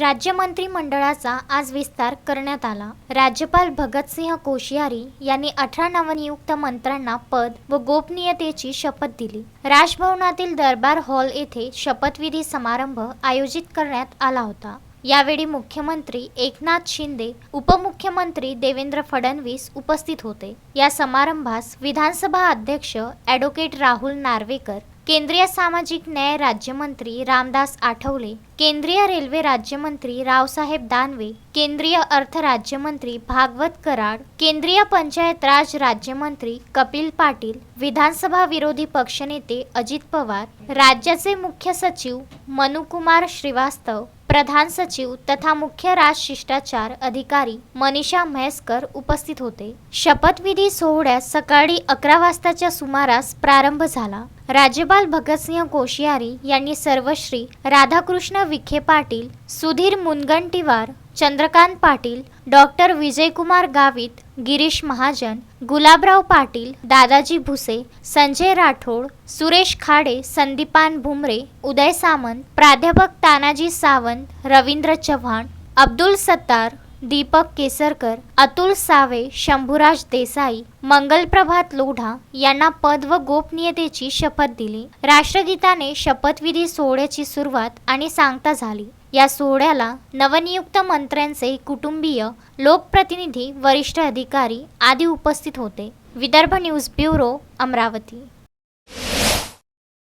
राज्य मंत्रिमंडळाचा आज विस्तार करण्यात आला. राज्यपाल भगतसिंह कोश्यारी यांनी अठरा नवनियुक्त मंत्र्यांना पद व गोपनीयतेची शपथ दिली. राजभवनातील दरबार हॉल येथे शपथविधी समारंभ आयोजित करण्यात आला होता. यावेळी मुख्यमंत्री एकनाथ शिंदे उपमुख्यमंत्री देवेंद्र फडणवीस उपस्थित होते. या समारंभास विधानसभा अध्यक्ष ॲडव्होकेट राहुल नार्वेकर केंद्रीय सामाजिक न्याय राज्यमंत्री रामदास आठवले केंद्रीय रेल्वे राज्यमंत्री रावसाहेब दानवे केंद्रीय अर्थ राज्यमंत्री भागवत कराड केंद्रीय पंचायत राज राज्यमंत्री कपिल पाटील विधानसभा विरोधी पक्षनेते अजित पवार राज्याचे मुख्य सचिव मनुकुमार श्रीवास्तव प्रधान सचिव तथा मुख्य राजशिष्टाचार अधिकारी मनीषा म्हैसकर उपस्थित होते. शपथविधी सोहळ्यास सकाळी अकरा वाजताच्या सुमारास प्रारंभ झाला. राज्यपाल भगतसिंह कोश्यारी यांनी सर्वश्री राधाकृष्ण विखे पाटील सुधीर मुनगंटीवार चंद्रकांत पाटील डॉक्टर विजयकुमार गावित गिरीश महाजन गुलाबराव पाटील दादाजी भुसे संजय राठोड सुरेश खाडे संदीपान भुमरे उदय सामंत प्राध्यापक तानाजी सावंत रवींद्र चव्हाण अब्दुल सत्तार दीपक केसरकर अतुल सावे शंभूराज देसाई मंगलप्रभात लोढा यांना पद व गोपनीयतेची शपथ दिली. राष्ट्रगीताने शपथविधी सोहळ्याची सुरुवात आणि सांगता झाली. या सोहळ्याला नवनियुक्त मंत्र्यांचे कुटुंबीय लोकप्रतिनिधी वरिष्ठ अधिकारी आदी उपस्थित होते. Vidarbha news bureau Amravati.